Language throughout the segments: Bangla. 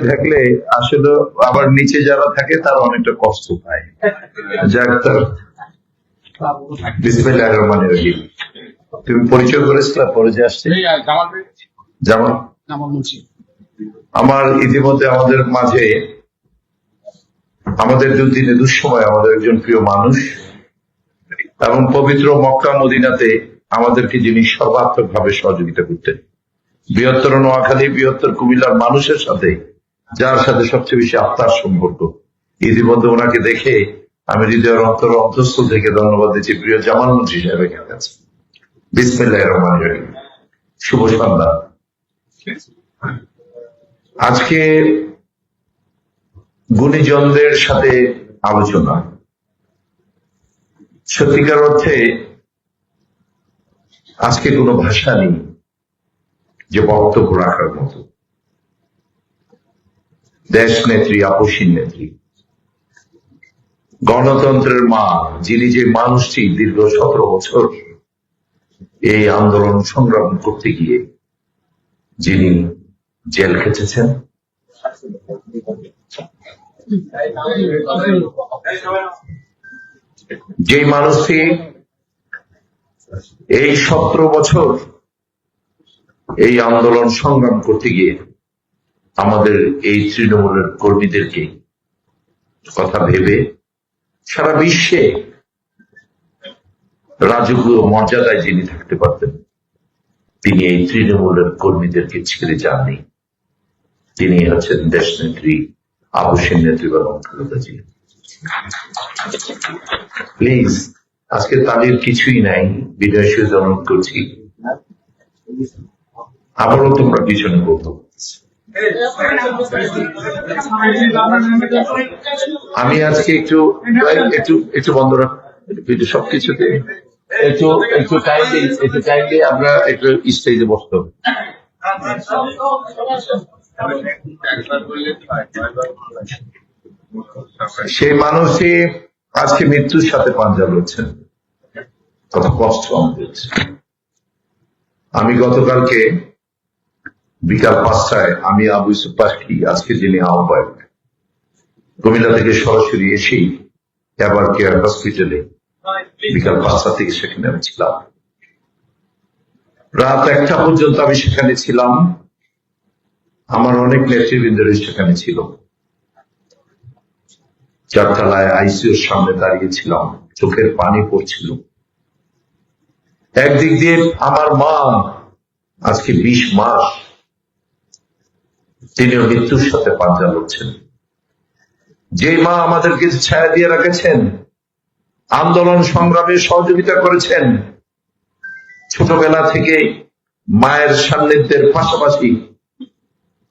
থাকলে আসলে আবার নিচে যারা থাকে তারা অনেকটা কষ্ট পায়। যাক তার তুমি পরিচয় করেছিলে পরে যে আসছে। আমার ইতিমধ্যে আমাদের মাঝে আমাদের দুদিনে দুঃসময় আমাদের একজন প্রিয় মানুষ এবং পবিত্র মক্কা মদিনাতে আমাদেরকে যিনি সর্বাত্মক ভাবে সহযোগিতা করতেন। বৃহত্তর নোয়াখালী বৃহত্তর কুমিল্লার মানুষের সাথে যার সাথে সবচেয়ে বেশি আত্মার সম্পর্ক। ইতিমধ্যে ওনাকে দেখে আমি হৃদয়ের অন্তর অন্তঃস্থল থেকে ধন্যবাদ দিচ্ছি প্রিয় জামাল মন্ত্রী সাহেব এখানে আছে বিসমিল্লাহ রহমান রহিম। শুভ সন্ধ্যা। আজকে গুণীজনদের সাথে আলোচনা। সত্যিকার অর্থে আজকে কোনো ভাষা নেই যে বক্তব্য রাখার মতো। দেশ নেত্রী, আপসীন নেত্রী। গণতন্ত্রের মা, যিনি যে মানুষটি দীর্ঘ সতেরো বছর এই আন্দোলন সংগ্রাম করতে গিয়ে যিনি জেল খেটেছেন যে মানুষটি এই সতেরো বছর এই আন্দোলন সংগ্রাম করতে গিয়ে আমাদের এই তৃণমূলের কর্মীদেরকে কথা ভেবে সারা বিশ্বে রাজকীয় মর্যাদায় যিনি থাকতে পারতেন, তিনি এই তৃণমূলের কর্মীদেরকে ছেড়ে যাননি। তিনি হচ্ছেন দেশ নেত্রী আবশ্যের নেত্রী বেগম প্লিজ আজকে তাদের কিছুই নাই সুযোগ অনুরোধ করছি। আবারও তোমরা পিছনে বলতো আমি আজকে একটু একটু একটু বন্ধ রাখ, একটু সবকিছুতে, একটু একটু টাইমলি একটু টাইমলি আমরা একটু স্টেজে বসতে হবে। সেই মানুষই আজকে মৃত্যুর সাথে পাঞ্জা লড়ছেন কত কষ্ট আমি গতকালকে বিকাল পাঁচটায় আমি আবু ইউসুফ আজকে যিনি আহ্বায়ক, কুমিল্লা থেকে সরাসরি এসেই এবার কেয়ার হসপিটালে বিকাল পাঁচটা থেকে সেখানে আমি ছিলাম। রাত একটা পর্যন্ত আমি সেখানে ছিলাম। আমার অনেক নেতৃবৃন্দরা সেখানে ছিল। চারতলায় আইসিউর সামনে দাঁড়িয়েছিলাম, চোখের পানি পড়ছিল। একদিক দিয়ে আমার মা, আজকে বিশ মাস তিনিও মৃত্যুর সাথে পাঞ্জা লড়ছেন যে মা আমাদেরকে ছায়া দিয়ে রেখেছেন, আন্দোলন সংগ্রামে সহযোগিতা করেছেন, ছোটবেলা থেকে মায়ের সান্নিধ্যের পাশাপাশি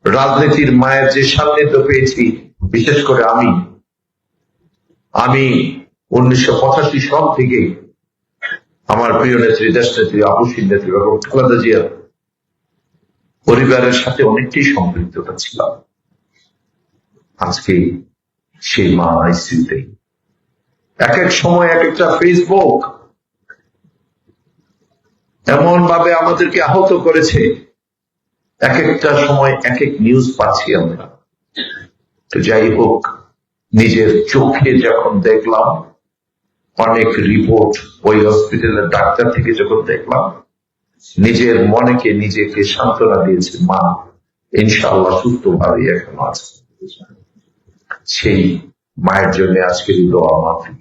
রাজনীতির মায়ের যে সান্নিধ্য পেয়েছি, বিশেষ করে আমি আমি উনিশশো পঁচাশি সাল থেকে আমার প্রিয় নেত্রী, দেশ নেত্রী আবুসিন নেত্রী এবং খালেদা জিয়া পরিবারের সাথে অনেকটাই সম্পৃক্ততা ছিলাম। আজকে সেই মা আইসিউতে এক এক সময় এক একটা ফেসবুক এমন ভাবে আমাদেরকে আহত করেছে। এক একটা সময় এক এক নিউজ পাচ্ছি আমরা। তো যাই হোক, নিজের চোখে যখন দেখলাম, অনেক রিপোর্ট ওই হসপিটালের ডাক্তার থেকে যখন দেখলাম নিজের মনেকে নিজেকে সান্ত্বনা দিয়েছে মা, ইনশাআল্লাহ সুস্থ ভাবে এখনও আছে। সেই মায়ের জন্য আজকের দোয়া মাফি।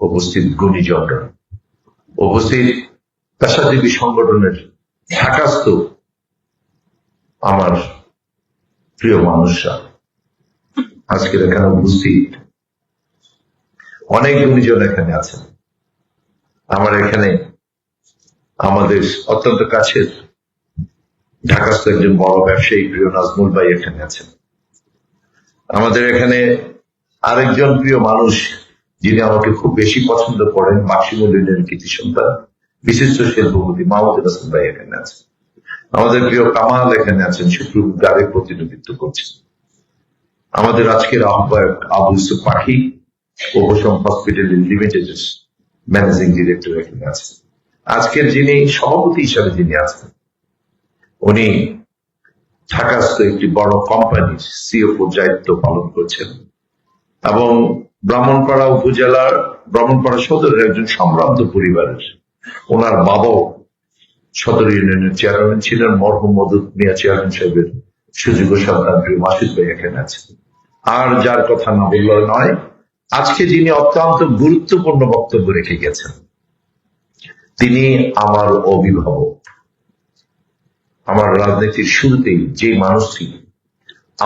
উপস্থিত গুণীজনরা, উপস্থিত পেশাজীবী সংগঠনের ঢাকাস্থ আমার প্রিয় মানুষরা, আজকের এখানে উপস্থিত অনেক গুণীজন এখানে আছেন। আমার এখানে আমাদের অত্যন্ত কাছের ঢাকাস্থ একজন বড় ব্যবসায়ী প্রিয় নাজমুল ভাই এখানে আছেন। আমাদের এখানে আরেকজন প্রিয় মানুষ যিনি আমাকে খুব বেশি পছন্দ করেন মাসিমুদ্দিনের কৃতি সন্তান, বিশিষ্ট শিল্পপতি মাহমুদুল হাসান ভাই এখানে আছেন। আমাদের প্রিয় কামাল এখানে আছেন শুক্রবারে প্রতিনিধিত্ব করছেন। আমাদের আজকের আহ্বায়ক আবু ইউসুফ পাখি উপশম হসপিটাল লিমিটেড ম্যানেজিং ডিরেক্টর এখানে আছেন। আজকের যিনি সভাপতি হিসাবে যিনি আছেন, উনি ঢাকাস্থ একটি বড় কোম্পানির সিএফও দায়িত্ব পালন করছেন এবং ব্রাহ্মণপাড়া উপজেলার, ব্রাহ্মণপাড়া সদরের একজন সম্ভ্রান্ত পরিবারের। ওনার বাবাও সদর ইউনিয়নের চেয়ারম্যান ছিলেন, মরহুম মদুদ মিয়া চেয়ারম্যান সাহেবের সুযোগ্য সন্তান মাসুদ ভাই এখানে আছেন। আর যার কথা না বললে নয়, আজকে যিনি অত্যন্ত গুরুত্বপূর্ণ বক্তব্য রেখে গেছেন তিনি আমার অভিভাবক। আমার রাজনীতির শুরুতেই যে মানুষটি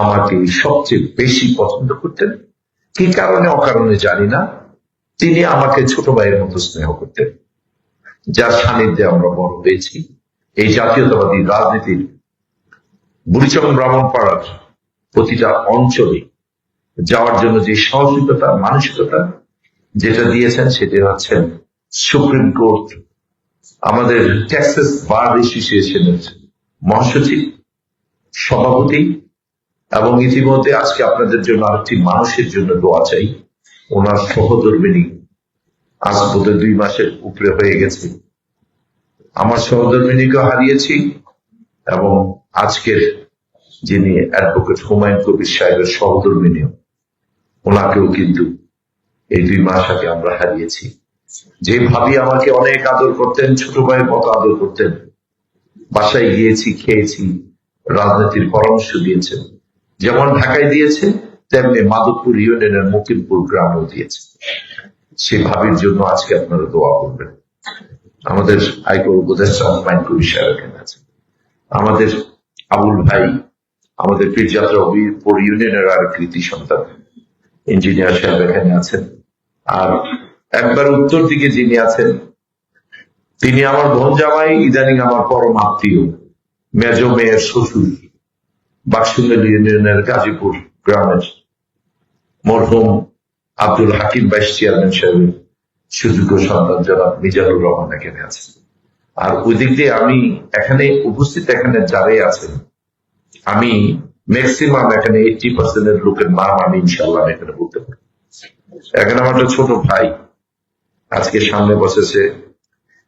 আমাকে সবচেয়ে বেশি পছন্দ করতেন, কি কারণে অকারণে জানি না, তিনি আমাকে ছোট ভাইয়ের মতো স্নেহ করতেন, যার সান্নিধ্যে আমরা বড় হয়েছি। এই জাতীয়তাবাদী রাজনীতির বুড়িচং ব্রাহ্মণপাড়ার প্রতিটা অঞ্চলে যাওয়ার জন্য যে সহযোগিতা, মানসিকতা যেটা দিয়েছেন সেটা হচ্ছেন সুপ্রিম কোর্ট আমাদের টেক্সাস বার অ্যাসোসিয়েশনের মহাসচিব, সভাপতি, এবং ইতিমধ্যে আজকে আপনাদের জন্য আরেকটি মানুষের জন্য দোয়া চাই। ওনার সহধর্মিনী আজ বোধহয় দুই মাসের উপরে হয়ে গেছে। আমার সহধর্মিনীকে হারিয়েছি এবং আজকের যিনি অ্যাডভোকেট হুমায়ুন কবির সাহেবের সহধর্মিনীও ওনাকেও কিন্তু এই দুই মাস আগে আমরা হারিয়েছি। যে ভাবি আমাকে অনেক আদর করতেন, ছোট ভাইয়ের মতো আদর করতেন। বাসায় গিয়েছি, খেয়েছি, রাজনীতির পরামর্শ দিয়েছেন। যেমন ঢাকায় দিয়েছে, তেমনি মাধবপুর, ইউনিয়নের মুকিমপুর গ্রামেও দিয়েছে। সেই ভাবির জন্য আজকে আপনারা দোয়া করবেন। আমাদের হাইকোর্ট উপদেষ্টা হুমায়ুন কবির এখানে আছেন। আমাদের আবুল ভাই, আমাদের পীরযাত্রা ইউনিয়নের আর কৃতি সন্তান, ইঞ্জিনিয়ার সাহেব এখানে আছেন। আর একবার উত্তর দিকে যিনি আছেন, তিনি আমার বোন জামাই, ইদানিং আমার পরম আত্মীয়, মেজ মেয়ের শ্বশুর বাক্সুমেল ইউনিয়নের গাজীপুর গ্রামের মরহুম আব্দুল হাকিম ভাইস চেয়ারম্যান সাহেবের সুযোগ্য সন্তান জনাব মিজানুর রহমান এখানে আছেন। আর ওই দিক দিয়ে আমি এখানে উপস্থিত, এখানে যারাই আছেন, আমি ম্যাক্সিমাম এখানে এইটি পার্সেন্টের লোকের নাম আমি ইনশাল্লাহ এখানে বলতে পারি। এখানে আমার একটা ছোট ভাই আজকে সামনে বসেছে।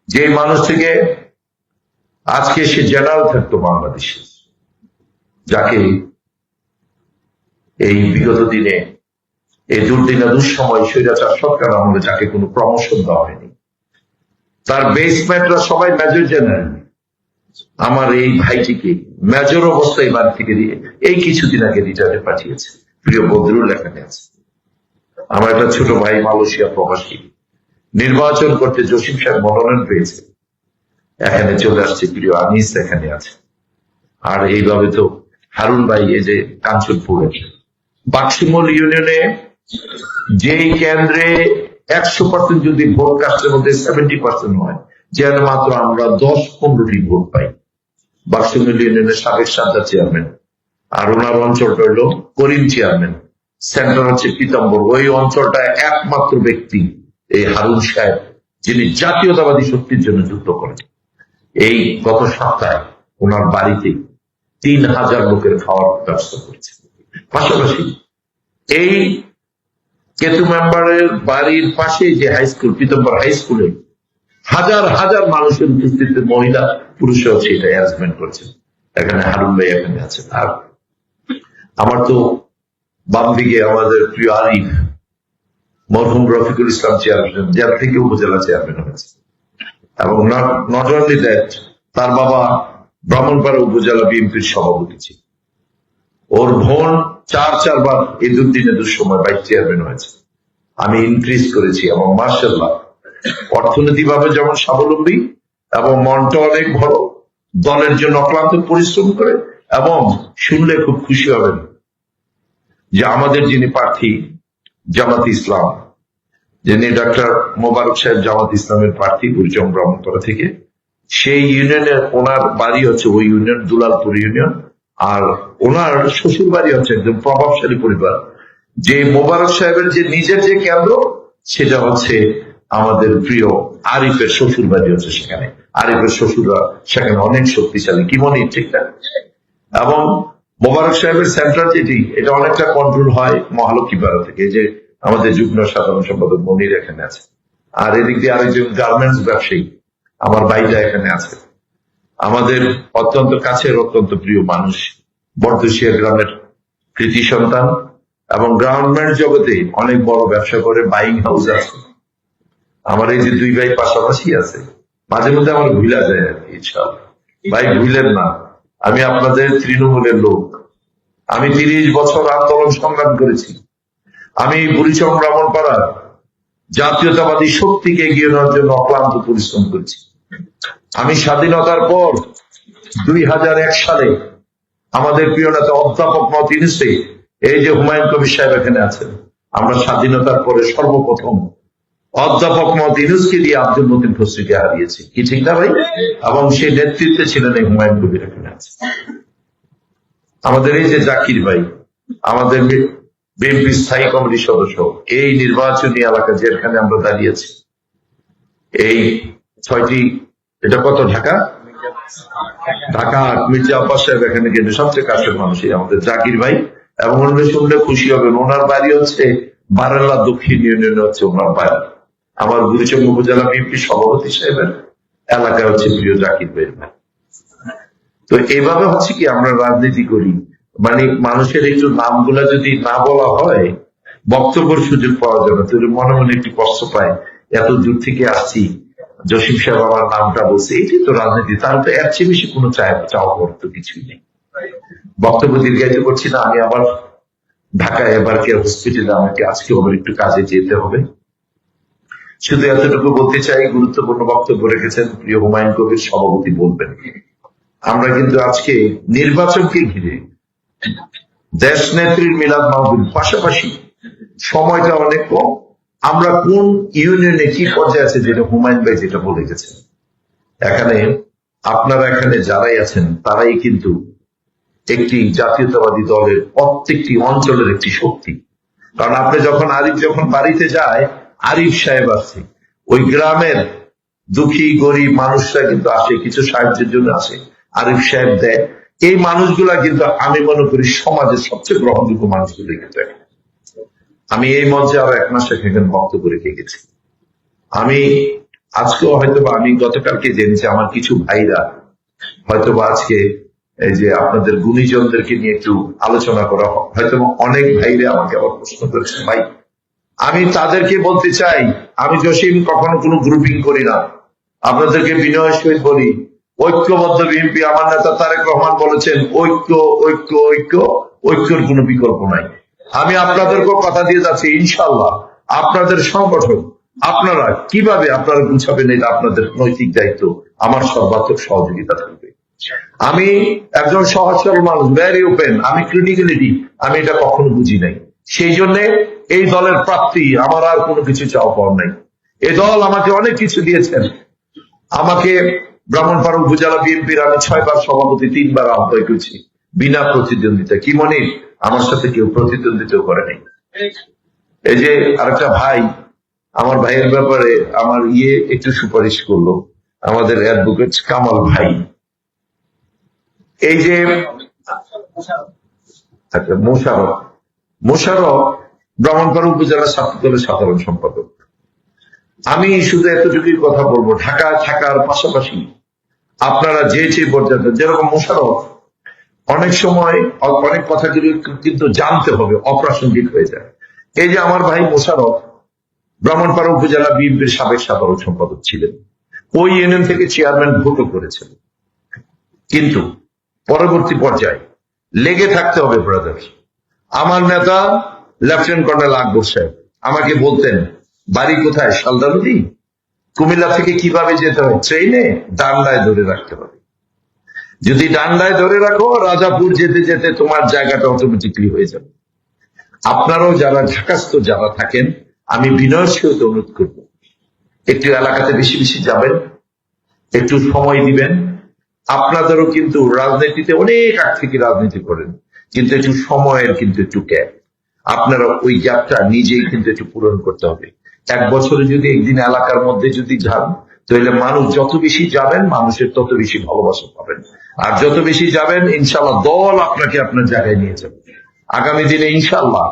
যে মানুষ থেকে আজকে সে জেনারেল থাকতো বাংলাদেশে, যাকে এই বিগত দিনে, এই দুর্দিনে, দুঃসময় স্বৈরাচার সরকার আমলে যাকে কোনো প্রমোশন দেওয়া হয়নি। তার বেসমেন্টরা সবাই মেজর জেনারেল আমার এই ভাইটিকে মেজর অবস্থায় বাড়ি থেকে দিয়ে এই কিছুদিন আগে রিটার্নে পাঠিয়েছে। প্রিয় বদরুল এখানে আছে। আমার একটা ছোট ভাই মালয়েশিয়া প্রবাসী। নির্বাচন করতে জসিম সাহেব মনোনয়ন পেয়েছে। এখানে চলে আসছে প্রিয় আনিস, এখানে আছে। আর এইভাবে তো হারুন ভাই এই যে কাঞ্চনপুরের বাক্সিমল ইউনিয়নে যেই কেন্দ্রে একশো পার্সেন্ট যদি ভোট কাস্টের মধ্যে সেভেন্টি পার্সেন্ট হয় যেখানে মাত্র আমরা দশ পনেরোটি ভোট পাই। বাক্সিমল ইউনিয়নের সাবেক সাদ্দা চেয়ারম্যান, আর ওনার অঞ্চলটা হলো করিম চেয়ারম্যান। সেন্টার হচ্ছে পিতাম্বর। ওই অঞ্চলটা একমাত্র ব্যক্তি। এই হারুন সাহেব, যিনি জাতীয়তাবাদী শক্তির জন্য যুদ্ধ করেন, এই গত সপ্তাহে ওনার বাড়িতে তিন হাজার লোকের খাওয়ার ব্যবস্থা করেছে পাশাপাশি এই কেতু মেম্বারের বাড়ির পাশে যে হাই স্কুল পিতম্বর হাই স্কুলে হাজার হাজার মানুষের উপস্থিতিতে মহিলা, পুরুষও সেটা অ্যারেঞ্জমেন্ট করছে এখানে হারুন ভাই এখানে আছেন। আর আমার তো বাম দিকে আমাদের প্রিয় আরিফ মরহুম রফিকুল ইসলাম চেয়ারম্যান জেল থেকে উপজেলা চেয়ারম্যান হয়েছে। এবং নট অনলি দ্যাট তার বাবা ব্রাহ্মণপাড়া উপজেলা বিএনপির সভাপতি ছিল ওর বোন চার চারবার এই দুদিনে দুঃসময় ভাইস চেয়ারম্যান হয়েছে। আমি ইনক্রিজ করেছি এবং মার্শাল্লাহ অর্থনৈতিকভাবে যেমন স্বাবলম্বী এবং মনটা অনেক বড় দলের জন্য অক্লান্ত পরিশ্রম করে, এবং শুনলে খুব খুশি হবেন যে আমাদের যিনি প্রার্থী জামাত ইসলাম, যিনি ডক্টর মোবারক সাহেব জামাত ইসলামের প্রার্থী বুড়িচং ব্রাহ্মণপাড়া থেকে, সেই ইউনিয়নের ওনার বাড়ি হচ্ছে ওই ইউনিয়ন, দুলালপুর ইউনিয়ন, আর ওনার শ্বশুর বাড়ি হচ্ছে একদম প্রভাবশালী পরিবার। যে মোবারক সাহেবের যে নিজের যে কেন্দ্র, সেটা হচ্ছে আমাদের প্রিয় আরিফের শ্বশুর বাড়ি হচ্ছে সেখানে। আরিফের শ্বশুররা সেখানে অনেক শক্তিশালী। কি মনে ঠিক না? এবং মোবারক সাহেবের সেন্টার যেটি এটা অনেকটা কন্ট্রোল হয় মহালক্ষীপাড়া থেকে যে আমাদের যুগ্ম সাধারণ সম্পাদক মনির এখানে আছে। আর এদিক দিয়ে আরেকজন গার্মেন্টস ব্যবসায়ী, আমার ভাইটা এখানে আছে। আমাদের অত্যন্ত কাছের, অত্যন্ত প্রিয় মানুষ, বর্দশিয়া গ্রামের কৃতি সন্তান এবং গ্রাউন্ডমেন্ট জগতে অনেক বড় ব্যবসা করে বাইং হাউস আছে। আমার এই যে দুই ভাই পাশাপাশি আছে, মাঝে মধ্যে আমার ভুলা যায় আর কি ভাই ভুলেন না। আমি আপনাদের তৃণমূলের লোক। আমি তিরিশ বছর আন্দোলন সংগ্রাম করেছি। আমি বুড়িচং ব্রাহ্মণপাড়ার জাতীয়তাবাদী শক্তিকে এগিয়ে নেওয়ার জন্য অক্লান্ত পরিশ্রম করেছি। আমি স্বাধীনতার পর দুই হাজার এক সালে আমাদের প্রিয় নেতা অধ্যাপক মত ইউনুসে, এই যে হুমায়ুন কবির সাহেব এখানে আছেন, আমরা স্বাধীনতার পরে সর্বপ্রথম অধ্যাপক মত ইউনুসকে দিয়ে আব্দুল মতিন খসরুকে হারিয়েছি। কি ঠিক না ভাই? এবং সেই নেতৃত্বে ছিলেন এই হুমায়ুন কবির আমাদের এই যে জাকির ভাই, আমাদের বিএনপি স্থায়ী কমিটির সদস্য, এই নির্বাচনী এলাকা যেখানে আমরা দাঁড়িয়েছি, এই ছয়টি, এটা কত, ঢাকা? ঢাকা মির্জা আব্বাস সাহেব এখানে কিন্তু সবচেয়ে কাছের মানুষই আমাদের জাকির ভাই। এবং ওনারা শুনলে খুশি হবেন, ওনার বাড়ি হচ্ছে বারেলা দক্ষিণ ইউনিয়নে হচ্ছে ওনার বাড়ি। আমার গুরুচন্দ্র উপজেলা বিএনপি সভাপতি সাহেবের এলাকায় হচ্ছে প্রিয় জাকির বাড়ি তো এইভাবে হচ্ছে কি আমরা রাজনীতি করি। মানে মানুষের একটু নামগুলা যদি না বলা হয়, বক্তব্যের সুযোগ পাওয়া যাবে তাহলে মনে মনে একটু কষ্ট পায়। এত দূর থেকে আসছি, জসিম সাহেব আমার নামটা বলছে, এটি তো রাজনীতি। তার তো এর চেয়ে বেশি কোনো চাওয়া পাওয়ার তো কিছুই নেই। বক্তব্য দীর্ঘায়িত করছি না। আমি আবার ঢাকায় এবার কেয়ার হসপিটালে আমাকে আজকে আবার একটু কাজে যেতে হবে। শুধু এতটুকু বলতে চাই, গুরুত্বপূর্ণ বক্তব্য রেখেছেন প্রিয় হুমায়ুন কবির সভাপতি বলবেন। আমরা কিন্তু আজকে নির্বাচনকে ঘিরে দেশ নেত্রীর মিলাদ মাহবুব পাশাপাশি সময়টা অনেক কম। আমরা কোন ইউনিয়নে কি পর্যায়ে আছে যেটা হুমায়ুন ভাই যেটা বলে গেছেন? এখানে আপনারা এখানে যারাই আছেন, তারাই কিন্তু একটি জাতীয়তাবাদী দলের প্রত্যেকটি অঞ্চলের একটি শক্তি। কারণ আপনি যখন আরিফ যখন বাড়িতে যায় আরিফ সাহেব আছে। ওই গ্রামের দুঃখী, গরিব মানুষরা কিন্তু আসে, কিছু সাহায্যের জন্য আসে। আরিফ সাহেব দেয়। এই মানুষগুলা কিন্তু আমি মনে করি সমাজের সবচেয়ে গ্রহণযোগ্য মানুষগুলো কিন্তু আমি এই মঞ্চে আরও এক মাস এখানে বক্তব্য রেখে গেছি। আমি আজকেও হয়তো বা আমি গতকালকে জেনেছি, আমার কিছু ভাইরা হয়তো বা আজকে এই যে আপনাদের গুণীজনদেরকে নিয়ে একটু আলোচনা করা হয়। হয়তো অনেক ভাইরা আমাকে আবার প্রশ্ন করেছে ভাই আমি তাদেরকে বলতে চাই, আমি জসিম কখনো কোনো গ্রুপিং করি না। আপনাদেরকে বিনয়ের সহিত বলি, ঐক্যবদ্ধ বিএনপি আমার নেতা তারেক রহমান বলেছেন, ঐক্য ঐক্য ঐক্য, ঐক্যের কোনো বিকল্প নাই। আমি আপনাদেরকেও কথা দিয়ে যাচ্ছি ইনশাল্লাহ আপনাদের সংগঠন, আপনারা কীভাবে আপনারা গুছাবেন এটা আপনাদের নৈতিক দায়িত্ব, আমার সর্বাত্মক সহযোগিতা থাকবে। আমি একজন সহজ সরল মানুষ ভ্যারি ওপেন আমি ক্রিটিক্যালিটি আমি এটা কখনো বুঝি নাই। সেই জন্য এই দলের প্রাপ্তি আমার আর কোনো কিছু চাওয়া পাওয়ার নাই। এই দল আমাকে অনেক কিছু দিয়েছেন। আমাকে ব্রাহ্মণপাড়া উপজেলা বিএনপির আমি ছয়বার সভাপতি তিনবার আহ্বায় করেছি বিনা প্রতিদ্বন্দ্বিতা। কি মনে আমার সাথে কেউ প্রতিদ্বন্দ্বিতা করে নাই। এই যে আরেকটা ভাই আমার ভাইয়ের ব্যাপারে আমার ইয়ে একটু সুপারিশ করল। আমাদের অ্যাডভোকেট কামাল ভাই। এই যে আচ্ছা মোশারফ। মোশারফ ব্রাহ্মণপাড়া উপজেলা ছাত্র দলের সাধারণ সম্পাদক। আমি শুধু এতটুকুই কথা বলব, ঢাকা থাকার পাশাপাশি আপনারা যে যে পর্যন্ত যেরকম মোশারফ অনেক সময় অনেক কথাগুলি কিন্তু জানতে হবে, অপ্রাসঙ্গিক হয়ে যায়। এই যে আমার ভাই মোশারফ ব্রাহ্মণপাড়া উপজেলা বিএনপির সাবেক সাধারণ সম্পাদক ছিলেন। ওই ইউনিয়ন থেকে চেয়ারম্যান ভোটও করেছেন। কিন্তু পরবর্তী পর্যায়ে লেগে থাকতে হবে ব্রাদার আমার নেতা লেফটেন্যান্ট কর্নেল আকবর সাহেব, আমাকে বলতেন, বাড়ি কোথায় শালদা নদী? কুমিল্লা থেকে কীভাবে যেতে হয়? ট্রেনে? ডান্ডায় ধরে রাখতে হবে। যদি ডান্ডায় ধরে রাখো, রাজাপুর যেতে যেতে তোমার জায়গাটা অটোমেটিকলি হয়ে যাবে। আপনারাও যারা ঢাকাস্থ যারা থাকেন, আমি বিনয়ের সহিত অনুরোধ করব, একটু এলাকাতে বেশি বেশি যাবেন, একটু সময় দিবেন। আপনাদেরও কিন্তু রাজনীতিতে অনেক আগ থেকে রাজনীতি করেন। কিন্তু একটু সময়ের কিন্তু একটু গ্যাপ আপনারা ওই গ্যাপটা নিজেই কিন্তু একটু পূরণ করতে হবে। এক বছরে যদি একদিন এলাকার মধ্যে যদি যান তাহলে মানুষ যত বেশি যাবেন মানুষের তত বেশি ভালোবাসা পাবেন। আর যত বেশি যাবেন ইনশাল্লাহ দল আপনাকে আপনার জায়গায় নিয়ে যাবে। আগামী দিনে ইনশাল্লাহ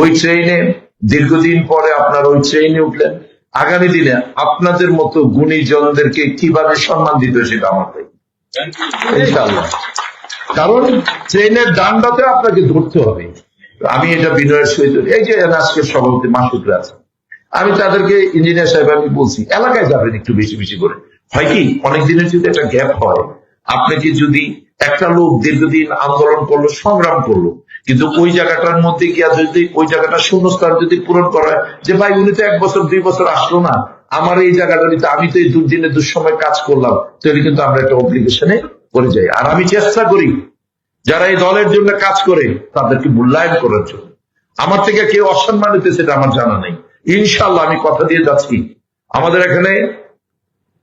ওই ট্রেনে দীর্ঘদিন পরে আপনার ওই ট্রেনে উঠলেন। আগামী দিনে আপনাদের মতো গুণীজনদেরকে কীভাবে সম্মান দিতে সেটা আমার। ইনশাল্লাহ কারণ ট্রেনের ডান্ডাতে আপনাকে ধরতে হবে। আমি এটা বিনয়ের সহিত, এই যে আজকের সভাপতি মাসুদরা আছে আমি তাদেরকে ইঞ্জিনিয়ার সাহেব, আমি বলছি, এলাকায় যাবেন একটু বেশি বেশি করে। হয় কি অনেক দিনের যদি একটা গ্যাপ হয়, আপনাকে যদি একটা লোক দীর্ঘদিন আন্দোলন করল, সংগ্রাম করল, কিন্তু ওই জায়গাটার মধ্যে গিয়া যদি ওই জায়গাটা শূন্যস্থান যদি পূরণ করা যে ভাই উনি তো এক বছর, দুই বছর আসলো না, আমার এই জায়গাটা আমি তো এই দুর্দিনে দুঃসময় কাজ করলাম, তাহলে কিন্তু আমরা একটা অব্লিগেশনে করে যাই। আর আমি চেষ্টা করি, যারা এই দলের জন্য কাজ করে, তাদেরকে মূল্যায়ন করার জন্য। আমার থেকে কেউ অসম্মানিত সেটা আমার জানা নেই। ইনশাল্লাহ আমি কথা দিয়ে যাচ্ছি। আমাদের এখানে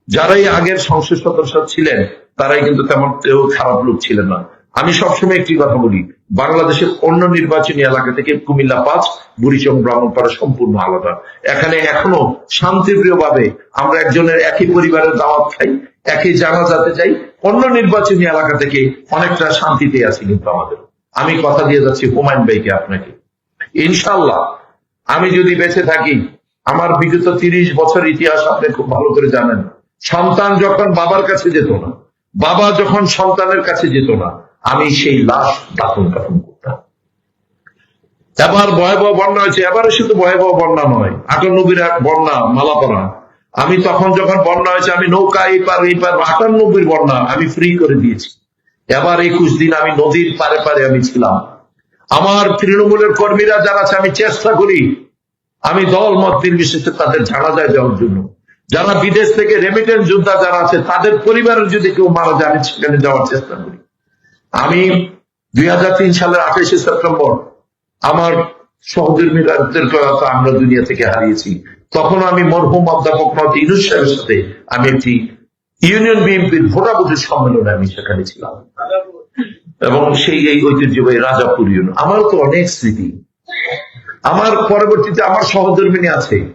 যারাই আগের সংসদ সদস্য ছিলেন, তারাই কিন্তু তেমন কেউ খারাপ লোক ছিলেন না। আমি সবসময় একটি কথা বলি, বাংলাদেশের অন্য নির্বাচনী এলাকা থেকে কুমিল্লা পাঁচ, বুড়িচং, ব্রাহ্মণপাড়া সম্পূর্ণ আলাদা। এখানে এখনও শান্তিপ্রিয় ভাবে আমরা একজনের একই পরিবারের দাওয়াত খাই, একই জানাজাতে যাই অন্য নির্বাচনী এলাকা থেকে অনেকটা শান্তিতে আছি কিন্তু আমাদের। আমি কথা দিয়ে যাচ্ছি হুমায়ুন ভাইকে আপনাকে। ইনশাল্লাহ আমি যদি বেঁচে থাকি, আমার বিগত তিরিশ বছর ইতিহাস আপনি খুব ভালো করে জানেন। সন্তান যখন বাবার কাছে যেত না, বাবা যখন সন্তানের কাছে যেত না, আমি সেই লাশ দাফন কাফন করতাম। এবার ভয়াবহ বন্যা হয়েছে। এবারে শুধু ভয়াবহ বন্যা নয় আটানব্বইর এক বন্যা মালাপড়া আমি তখন যখন বন্যা হয়েছে, আমি নৌকা এই পার এই পার আটানব্বই বন্যা আমি ফ্রি করে দিয়েছি। এবার একুশ দিন আমি নদীর পারে পারে আমি ছিলাম। আমার তৃণমূলের কর্মীরা যারা আছে, আমি চেষ্টা করি, আমি দল মত নির্বিশেষে তাদের জানাজায় যাওয়ার জন্য। যারা বিদেশ থেকে রেমিটেন্স যোদ্ধা যারা আছে, তাদের পরিবারের যদি কেউ মারা যায়, আমি সেখানে যাওয়ার চেষ্টা করি। আমি দুই হাজার তিন সালের আঠাশে সেপ্টেম্বর, আমার সহকর্মীদের কথা আমরা দুনিয়া থেকে হারিয়েছি। তখন আমি মরহুম অধ্যাপক মত সাহেবের সাথে আমি একটি ইউনিয়ন বিএনপির ভোটাভুটি সম্মেলনে আমি সেখানে ছিলাম। এবং সেই এই ঐতিহ্যবাহী রাজাপুর ইউনিয়ন। আমারও তো অনেক স্মৃতি। আমার পরবর্তীতে আমার সহধর্মিনী আছে।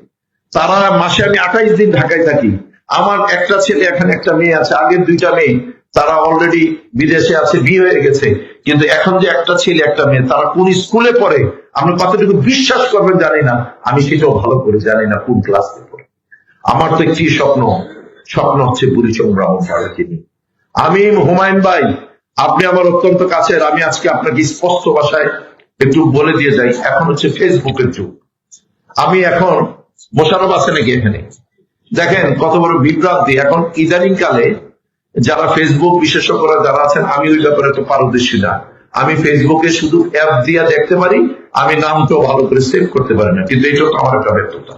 তারা মাসে আমি আঠাইশ দিন ঢাকায় থাকি। আমার একটা ছেলে এখানে একটা মেয়ে আছে, আগের দুইটা মেয়ে। তারা অলরেডি বিদেশে আছে, বিয়ে হয়ে গেছে। কিন্তু এখন যে একটা ছেলে, একটা মেয়ে, তারা কোন স্কুলে পড়ে, আপনি কতটুকু বিশ্বাস করবেন জানি না। আমি সেটাও ভালো করে জানি না কোন ক্লাসে পড়ে। আমার তো একটি স্বপ্ন স্বপ্ন হচ্ছে বুড়িচং ব্রাহ্মণ পাড়াকে নিয়ে। আমি হুমায়ুন ভাই, আপনি আমার অত্যন্ত কাছের, আমি আজকে আপনাকে স্পষ্ট ভাষায় একটু বলে দিয়ে যাই। এখন হচ্ছে ফেসবুকের যুগ। আমি এখন মোশারফ আছে নাকি এখানে। দেখেন কত বড় বিভ্রান্তি। এখন ইদানিং কালে যারা ফেসবুক বিশেষজ্ঞরা যারা আছেন, আমি ওই ব্যাপারে তো পারদর্শী না। আমি ফেসবুকে শুধু অ্যাপ দিয়া দেখতে পারি, আমি নামটাও ভালো করে সেভ করতে পারি না। কিন্তু এটাও তো আমার একটা ব্যর্থতা।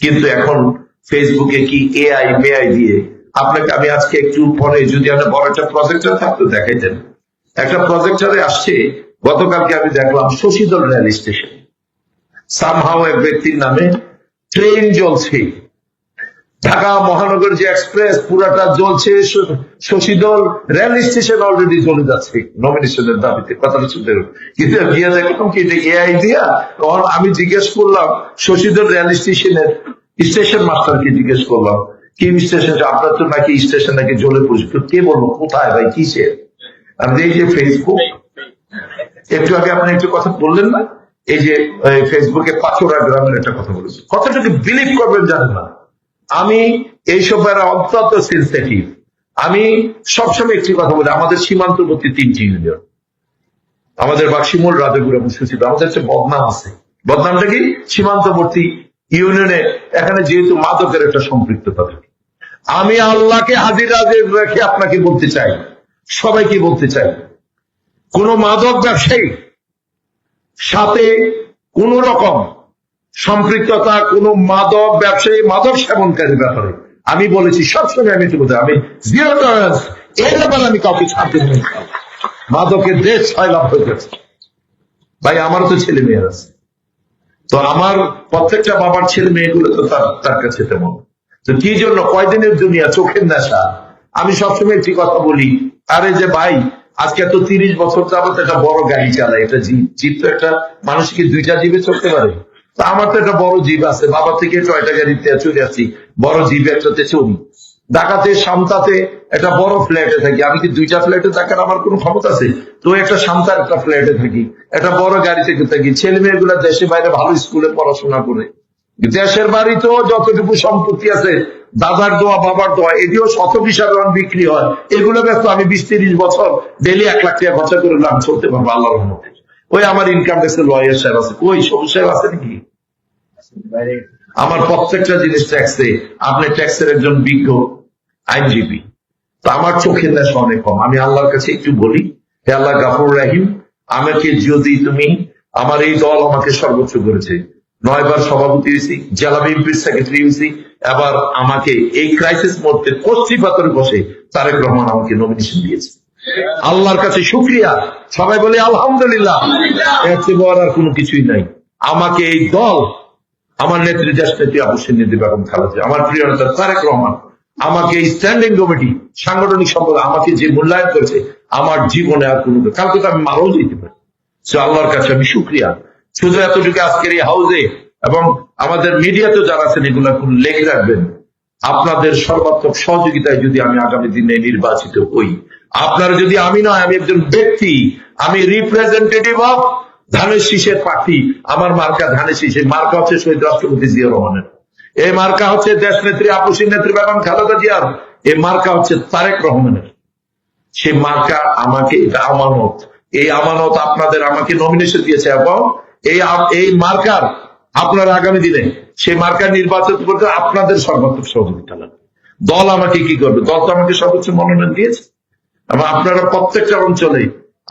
কিন্তু এখন ফেসবুকে কি এআই মেআই দিয়ে আপনাকে আমি আজকে একটু পরে যদি আমরা বড় একটা প্রজেক্টর থাকতো দেখাইতেন। একটা প্রজেক্টরে আসছে, গতকালকে আমি দেখলাম শশীদল রেল স্টেশন। সামহাও এক ব্যক্তির নামে ট্রেন চলছে ঢাকা মহানগর যে এক্সপ্রেস, পুরাটা জ্বলছে শশীদল রেল স্টেশন অলরেডি চলে যাচ্ছে নমিনেশনের দাবিতে। কথাটা শুনতে। কিন্তু গিয়ে দেখলাম কি এআই দিয়া? তখন আমি জিজ্ঞেস করলাম শশীদল রেল স্টেশনের স্টেশন মাস্টারকে জিজ্ঞেস করলাম, কি স্টেশন? আপনার তো নাকি স্টেশন নাকি জ্বলে পড়েছে। কে বলব কোথায় ভাই কিসে আমি এই যে ফেসবুক একটু আগে আপনি একটু কথা বললেন না? এই যে ফেসবুকে পাথরা গ্রামের একটা কথা বলেছি। কথাটাকে বিলিভ করবেন জানেন না। আমি এইসব ব্যাপারে অত্যন্ত সেন্সিটিভ আমি সবসময় একটি কথা বলি, আমাদের সীমান্তবর্তী তিনটি ইউনিয়ন আমাদের বাক্সিমূল রাজাপুর এবং আমাদের হচ্ছে বদনাম আছে। বদনামটা কি? সীমান্তবর্তী ইউনিয়নে এখানে যেহেতু মাদকের একটা সম্পৃক্ততা থাকে। আমি আল্লাহকে হাজির হাজির রেখে আপনাকে বলতে চাই, সবাইকে বলতে চাই, কোন মাদক ব্যবসায়ী সাথে কোন রকম সম্পৃক্ততা কোন মাদক ব্যবসায়ী, মাদক সেবনকারীর ব্যাপারে। আমি বলেছি, সবসময় আমি বলতে আমি এর ব্যাপারে আমি কাউকে ছাড়তে মাদকের দেশ লাভ হয়ে গেছে। ভাই তো ছেলে আছে। তো আমার প্রত্যেকটা বাবার ছেলে মেয়েগুলো তো তার কাছে তেমন। তো কি জন্য? কয়দিনের দুনিয়া? চোখের নেশা। আমি সবসময় একটি কথা বলি, আরে যে ভাই, আজকে তো তিরিশ বছর যাবত একটা বড় গাড়ি চালায়, এটা জীব জীব তো একটা মানুষ কি দুইটা জীবে চলতে পারে। তা আমার তো একটা বড় জীব আছে। বাবা থেকে ছয়টা গাড়িতে চলে আসছি। বড় জীব একটাতে চলি ঢাকাতে সামতাতে একটা বড় ফ্ল্যাটে থাকি। আমি কি দুইটা ফ্ল্যাটে থাকার আমার কোনো ক্ষমতা আছে? তো একটা সামতার একটা ফ্ল্যাটে থাকি। একটা বড় গাড়িতে থাকি ছেলে মেয়েগুলো দেশে বাইরে ভালো স্কুলে পড়াশোনা করে। দেশের বাড়িতেও যতটুকু সম্পত্তি আছে, দাদার দোয়া, বাবার দোয়া এটিও শত বিশাল বিক্রি হয়। এগুলো ব্যস্ত আমি বিশ তিরিশ বছর ডেলি এক লাখ টাকা খরচা করে লাভ চলতে পারব রহমতে। ওই আমার ইনকাম ট্যাক্সের লয়ার সাহেব আছে। ওই সবুজ সাহেব আছে নাকি? আমার প্রত্যেকটা জিনিস ট্যাক্সে আপনি ট্যাক্সের একজন বিজ্ঞ আইনজীবী। তো আমার চোখের নেশা অনেক কম। আমি আল্লাহর কাছে একটু বলি, হে আল্লাহ গাফুর রাহিম, আমাকে যদি তুমি। আমার এই দল আমাকে সর্বোচ্চ করেছে। নয়বার সভাপতি হয়েছি, জেলা বিএনপির সেক্রেটারি হয়েছি। এবার আমাকে এই ক্রাইসিস মধ্যে কষ্টি পাথরে বসে তারেক রহমান আমাকে নমিনেশন দিয়েছে। আল্লাহর কাছে শুক্রিয়া। সবাই বলে, আলহামদুলিল্লাহ। এর চেয়ে বড় আর কোনো কিছুই নাই। আমাকে এই দল আমার নেত্রী দেশ নেত্রী আবশ্যক নেত্রী বেগম খালেদা জিয়া, আমার প্রিয় নেতা তারেক রহমান আমাকে স্ট্যান্ডিং কমিটি সাংগঠনিক সম্পদ আমাকে যে মূল্যায়ন করেছে আমার জীবনে আর কোনো কালকে তো আমি মারাও যেতে পারি। সে আল্লাহর কাছে আমি শুক্রিয়া। শুধু এতটুকু আজকের এই হাউসে এবং আমাদের মিডিয়াতে যারা আছেন এগুলো কোন লেগে রাখবেন। আপনাদের সর্বাত্মক সহযোগিতায় যদি আমি আগামী দিনে নির্বাচিত হই আপনারা যদি আমি নয় আমি একজন ব্যক্তি আমি রিপ্রেজেন্টেটিভ অফ ধানের শীষের প্রার্থী আমার মার্কা ধানের শীষের মার্কা হচ্ছে শহীদ রাষ্ট্রপতি জিয়া রহমানের। এই মার্কা হচ্ছে দেশ নেত্রী আপুসী নেত্রী বেগম খালেদা জিয়ার। এই মার্কা হচ্ছে তারেক রহমানের। সে মার্কা আমাকে, এটা আমানত। এই আমানত আপনাদের আমাকে নমিনেশন দিয়েছে এবং এই এই মার্কার আপনারা আগামী দিনে সেই মার্কার নির্বাচন করতে আপনাদের সর্বাত্মক সহযোগিতা লাগবে। দল আমাকে কি করবে? দল তো আমাকে সর্বোচ্চ মনোনয়ন দিয়েছে। আপনারা প্রত্যেকটা অঞ্চলে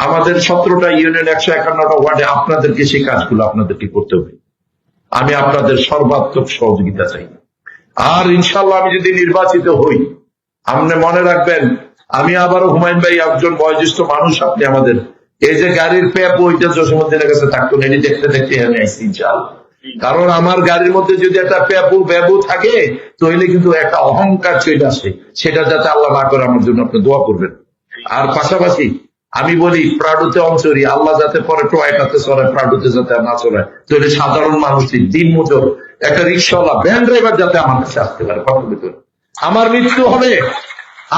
আমাদের সতেরোটা ইউনিয়ন একশো একান্নটা ওয়ার্ডে আপনাদেরকে সেই কাজগুলো আপনাদেরকে করতে হবে। আমি আপনাদের সর্বাত্মক সহযোগিতা চাই। আর ইনশাল্লাহ আমি যদি নির্বাচিত হই, আপনি মনে রাখবেন, আমি আবারও হুমায়ুন ভাই একজন বয়োজ্যেষ্ঠ মানুষ, আপনি আমাদের এই যে গাড়ির প্যাপ ওইটা জসীমুদ্দিনের কাছে থাকতো এটি দেখতে দেখতে এখানে আসছি ইনশাল্লাহ কারণ আমার গাড়ির মধ্যে যদি একটা প্যাপু ব্যাবু থাকে, তাহলে কিন্তু একটা অহংকার চলে আসে। সেটা যাতে আল্লাহ না করে, আমার জন্য আপনি দোয়া করবেন। আর পাশাপাশি আমি বলি প্রাডুতে অঞ্চলি আল্লাহ যাতে পরে টয়টাতে চলে প্রাডুতে যাতে না চলে। তাহলে সাধারণ মানুষের দিন মজুর। একটা রিক্সাওয়ালা, ভ্যান ড্রাইভার যাতে আমার কাছে আসতে পারে ভিতরে? আমার মৃত্যু হবে।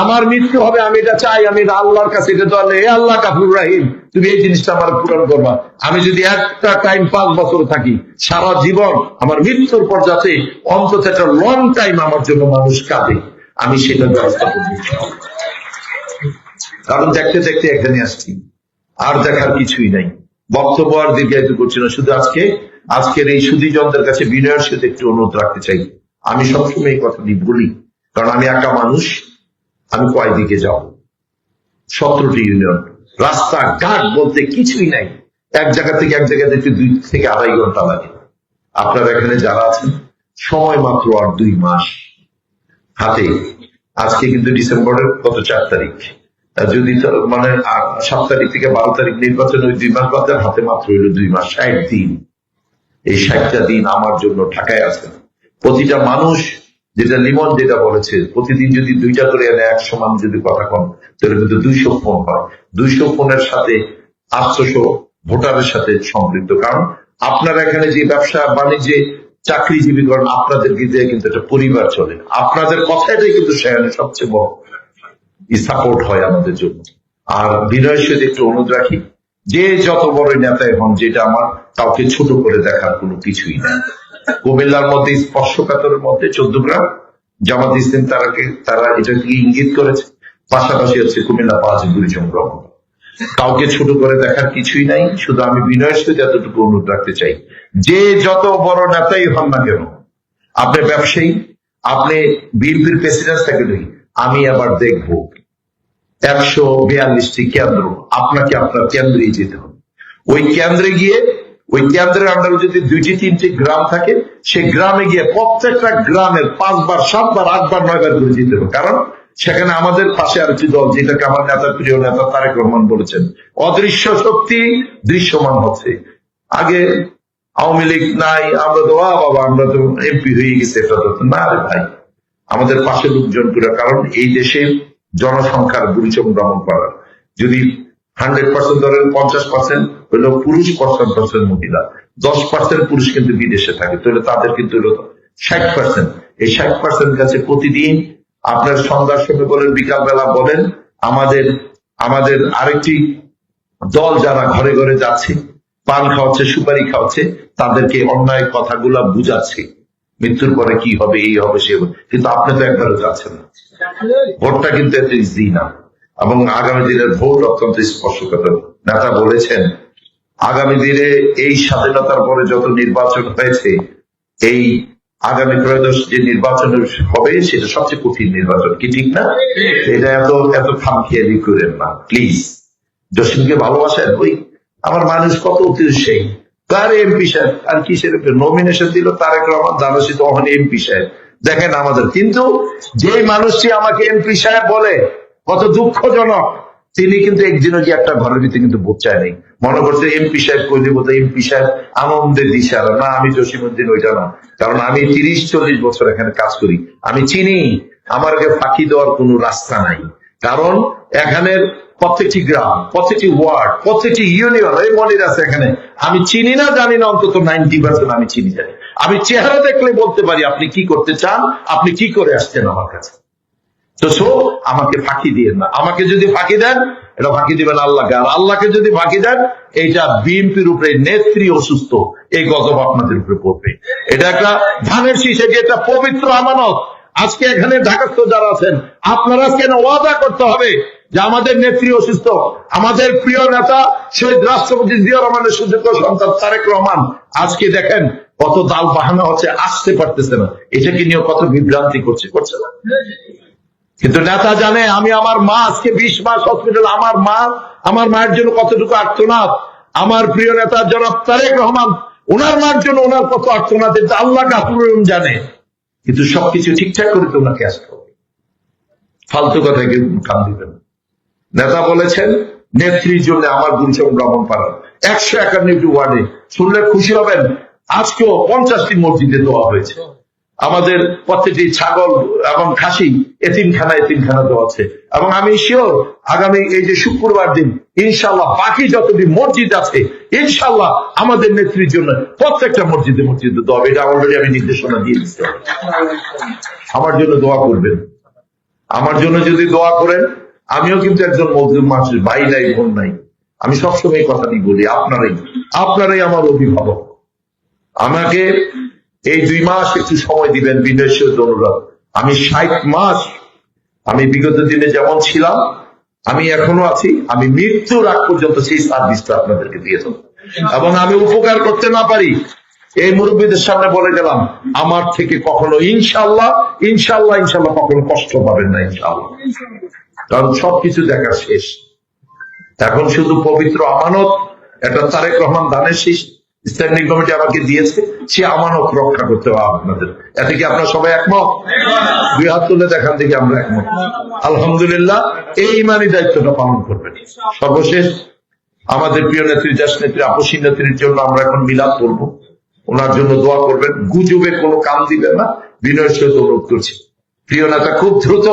আমার মৃত্যু হবে, আমি এটা চাই, আমি এটা আল্লাহর কাছে, এটা তো আল্লাহ এ আল্লাহ কাপুর রাহিম, তুমি এই জিনিসটা আমার পূরণ করবা। আমি যদি একটা টাইম পাঁচ বছর থাকি, সারা জীবন আমার মৃত্যুর পর যাতে অন্তত একটা লং টাইম আমার জন্য মানুষ কাঁদে, আমি সেটা ব্যবস্থা করব। কারণ দেখতে দেখতে এখানে আসছি। আর দেখার কিছুই নাই। বক্তব্য আর দীর্ঘায়িত করছি না। শুধু আজকে, আজকের এই সুদীজনদের কাছে বিনয়ের সাথে একটু অনুরোধ রাখতে চাই। আমি সবসময় এই কথাটি বলি, কারণ আমি একা মানুষ, আমি কয় দিকে যাব? সতেরোটি ইউনিয়ন। রাস্তা ঘাট বলতে কিছুই নাই। এক জায়গা থেকে এক জায়গা যেতে দুই থেকে আড়াই ঘণ্টা লাগে। আপনারা এখানে যারা আছেন, সময় মাত্র আর দুই মাস। হাতে, আজকে কিন্তু ডিসেম্বরের কত চার তারিখ। যদি মানে সাত তারিখ থেকে বারো তারিখ নির্বাচন ওই দুই মাস বাদে হাতে মাত্র হইল দুই মাস, ষাট দিন। এই ষাটটা দিন আমার জন্য ঢাকায় আছে। প্রতিটা মানুষ যেটা লিমন যেটা বলেছে, প্রতিদিন যদি দুইটা করে এনে একশো মানুষ যদি কথা কন, তাহলে কিন্তু দুইশো ফোন হয়। দুইশো ফোনের সাথে আটশোশো ভোটারের সাথে সম্পৃক্ত। কারণ আপনারা এখানে যে ব্যবসা বাণিজ্যে চাকরিজীবী করেন, আপনাদের দিয়ে কিন্তু একটা পরিবার চলে। আপনাদের কথাটাই কিন্তু সেখানে সবচেয়ে বড়। সাপোর্ট হয় আমাদের জন্য। আর বিনয়ের সাথে একটু অনুরোধ রাখি, যে যত বড় নেতাই হন, যেটা আমার কাউকে ছোট করে দেখার কোনো কিছুই নাই। কুমিল্লার মধ্যে, স্পর্শকাতরের মধ্যে চোদ্দ গ্রাম জামাত ইসলাম তারাকে তারা এটাকে ইঙ্গিত করেছে। পাশাপাশি হচ্ছে কুমিল্লা পাঁচ দুই সংক্রমণ কাউকে ছোট করে দেখার কিছুই নাই, শুধু আমি বিনয়ের সাথে এতটুকু অনুরোধ রাখতে চাই। যে যত বড় নেতাই হন না কেন, আপনি ব্যবসায়ী, আপনি বিএনপির প্রেসিডেন্ট সেক্রেটারি আমি আবার দেখব। একশো বিয়াল্লিশটি কেন্দ্র। আপনাকে আপনার কেন্দ্রে যেতে হবে। ওই কেন্দ্রে গিয়ে, ওই কেন্দ্রের আন্ডারে যদি দুইটি, তিনটি গ্রাম থাকে, সেই গ্রামে গিয়ে প্রত্যেকটা গ্রামের পাঁচবার, সাতবার, আটবার, নয়বার করে যেতে হবে। কারণ সেখানে আমাদের পাশে আর একটি দল, যেটাকে আমার নেতা, প্রিয় নেতা তারেক রহমান বলেছেন, অদৃশ্য শক্তি দৃশ্যমান হচ্ছে। আগে আওয়ামী লীগ নাই, আমরা তো বাবা, আমরা তো এমপি হয়ে গেছে, এটা তো না রে ভাই। আমাদের পাশে লোকজন করে কারণ এই দেশের জনসংখ্যার বুড়িচম ভ্রমণ করার। যদি হান্ড্রেড পার্সেন্ট ধরেন, পঞ্চাশ পার্সেন্ট হলো পুরুষ পার্সেন্ট পার্সেন্ট মহিলা। দশ পার্সেন্ট পুরুষ কিন্তু বিদেশে থাকে, তাহলে তাদের কিন্তু হলো ষাট পার্সেন্ট এই ষাট পার্সেন্ট কাছে প্রতিদিন আপনার সন্ধ্যার সময় বলেন, বিকালবেলা বলেন, আমাদের আমাদের আরেকটি দল যারা ঘরে ঘরে যাচ্ছে, পান খাওয়াচ্ছে, সুপারি খাওয়াচ্ছে, তাদেরকে অন্যায় কথাগুলা বুঝাচ্ছে। মৃত্যুর পরে কি হবে, এই হবে, সে হবে। কিন্তু আপনি তো একবারও যাচ্ছেন না। ভোটটা কিন্তু এত ইজি না। এবং আগামী দিনের ভোট অত্যন্ত স্পর্শকাতর। নেতা বলেছেন, আগামী দিনে এই স্বাধীনতার পরে যত নির্বাচন হয়েছে, এই আগামী ত্রয়োদশ যে নির্বাচন হবে, সেটা সবচেয়ে কঠিন নির্বাচন। কি ঠিক না? এটা এত এত খামখেয়ালি করেন না। প্লিজ, জসিমকে ভালোবাসেন? ওই আমার মানুষ কত উদ্দেশ্যেই তার এমপি সাহেব, আর কিসের নমিনেশন দিল তারেক রহমান দানসি তখন এমপি সাহেব। দেখেন আমাদের। কিন্তু যে মানুষটি আমাকে এমপি সাহেব বলে, কত দুঃখজনক, তিনি কিন্তু একদিনও যে একটা ঘরের ভিতরে কিন্তু ভোট চায় নাই। মনে করছে এমপি সাহেব কই দিব এমপি সাহেব আনন্দের দিশারা। না, আমি জসিমুদ্দিন ওইটা না। কারণ আমি তিরিশ, চল্লিশ বছর এখানে কাজ করি। আমি চিনি আমাকে ফাঁকি দেওয়ার কোনো রাস্তা নাই। কারণ এখানের প্রত্যেকটি গ্রাম, প্রত্যেকটি ওয়ার্ড, প্রত্যেকটি ইউনিয়ন, এই মনির আছে এখানে। আমি চিনি না, জানি না, অন্তত নাইনটি পার্সেন্ট আমি চিনি জানি। আমি চেহারা দেখলে বলতে পারি, আপনি কি করতে চান? আপনি কি করে আসছেন আমার কাছে? তো সো, আমাকে ফাঁকি দিয়ে না। আমাকে যদি ফাঁকি দেন, এটা ফাঁকি দিবেন আল্লাহকে আর আল্লাহকে যদি ফাঁকি দেন, এইটা বিএনপির উপরে নেত্রী অসুস্থ, এই গজব আপনাদের উপরে পড়বে। এটা একটা ধানের শীষ এটি একটা পবিত্র আমানত। আজকে এখানে ঢাকাস্থ যারা আছেন, আপনারা আজকে ওয়াদা করতে হবে যে আমাদের নেত্রী অসুস্থ, আমাদের প্রিয় নেতা শহীদ রাষ্ট্রপতি জিয়া রহমানের সুযোগ্য সন্তান তারেক রহমান, আজকে দেখেন কত দাল বাহানা হচ্ছে, আসতে পারতেছে না। এটাকে নিয়ে কত বিভ্রান্তি করছে করছে না। কিন্তু নেতা জানে, আমি আমার মা, আজকে বিশ মাস হসপিটাল আমার মা, আমার মায়ের জন্য কতটুকু আর্তনাদ। আমার প্রিয় নেতা জনাব তারেক রহমান, ওনার মার জন্য ওনার কত আর্তনাদ, এটা আল্লাহ কাপুর জানে। কিন্তু সবকিছু ঠিকঠাক করে তো ওনাকে আসতে হবে। ফালতু কথা কেউ কান দিবেন নেতা বলেছেন, নেত্রীর জন্য আমার গুলশন ভ্রমণ পাড়ার একশো একান্নটি ওয়ার্ডে। শুনলে খুশি হবেন আজকেও পঞ্চাশটি মসজিদে দেওয়া হয়েছে। আমাদের প্রত্যেকটি ছাগল এবং খাসি এতিমখানা এতিমখানা দেওয়া আছে। এবং আমি শিওর আগামী এই যে শুক্রবার দিন ইনশাল্লাহ বাকি যতটি মসজিদ আছে ইনশাল্লাহ আমাদের নেত্রীর জন্য প্রত্যেকটা মসজিদে মসজিদে দেওয়া হবে। এটা অলরেডি আমি নির্দেশনা দিয়ে দিচ্ছি। আমার জন্য দোয়া করবেন। আমার জন্য যদি দোয়া করেন আমিও কিন্তু একজন মজলুম মানুষ ভাই নাই বোন নাই। আমি সবসময় কথাটি বলি আপনারাই আপনারাই আমার অভিভাবক। আমাকে এই দুই মাস একটু সময় দিবেন সহিত অনুরোধ আমি ষাট মাস, আমি বিগত দিনে যেমন ছিলাম, আমি এখনও আছি, আমি মৃত্যুর আগ পর্যন্ত সেই সার্ভিসটা আপনাদেরকে দিয়ে এবং আমি উপকার করতে না পারি, এই মুরব্বীদের সামনে বলে গেলাম, আমার থেকে কখনো ইনশাল্লাহ ইনশাল্লাহ ইনশাল্লাহ কখনো কষ্ট পাবেন না ইনশাল্লাহ কারণ সবকিছু দেখা শেষ। এখন শুধু পবিত্র আমানত একটা তারেক রহমান দানের শীষ। স্ট্যান্ডিং কমিটি আমাকে দিয়েছে, সে আমানত রক্ষা করতে হবে আপনাদের এতে কি আপনারা সবাই একমত? দুই হাত তুলে দেখান দেখি আমরা একমত। আলহামদুলিল্লাহ, এই ইমানি দায়িত্বটা পালন করবেন। সর্বশেষ, আমাদের প্রিয় নেত্রী দেশ নেত্রী, আপসী নেত্রীর জন্য আমরা এখন মিলাদ করব। ওনার জন্য দোয়া করবেন। গুজবে কোনো কাম দিবেন না, বিনয়ের সহিত অনুরোধ করছি। প্রিয় নেতা, খুব দ্রুত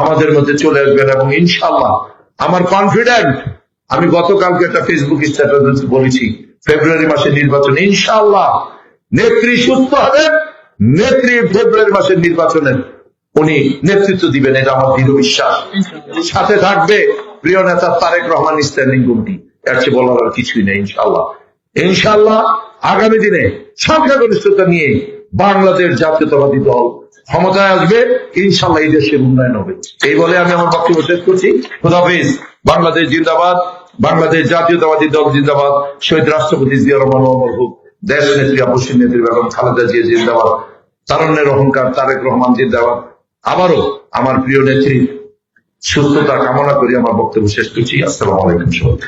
আমাদের মধ্যে চলে আসবেন এবং ইনশাল্লাহ আমার কনফিডেন্ট আমি গতকালকে একটা ফেসবুক স্ট্যাটাস বলেছি ফেব্রুয়ারি মাসের নির্বাচন ইনশাল্লাহ নেত্রী সুস্থ হবেন, নেত্রী ফেব্রুয়ারি মাসের নির্বাচনের উনি নেতৃত্ব দিবেন, এটা আমার দৃঢ় বিশ্বাস। সাথে থাকবে প্রিয় নেতা তারেক রহমান স্ট্যান্ডিং কমিটি এর চেয়ে বলার আর কিছুই নেই ইনশাল্লাহ ইনশাল্লাহ আগামী দিনে সংখ্যাগরিষ্ঠতা নিয়ে বাংলাদেশ জাতীয়তাবাদী দল ক্ষমতায় আসবে ইনশাল্লাহ এই দেশের উন্নয়ন হবে। এই বলে আমি আমার বক্তব্য শেষ করছি। খুদাফিজ বাংলাদেশ জিন্দাবাদ। বাংলাদেশ জাতীয়তাবাদী দল জিন্দাবাদ, শহীদ রাষ্ট্রপতি জিয়া রহমান দেশ নেত্রী অবশ্যই নেত্রী বেগম খালেদা জিয়া জিন্দাবাদ তারণ্যের অহংকার তারেক রহমান জিন্দাবাদ। আবারও আমার প্রিয় নেত্রী, সুস্থতা কামনা করি, আমার বক্তব্য শেষ করছি। আসসালাম আলাইকুম সবাই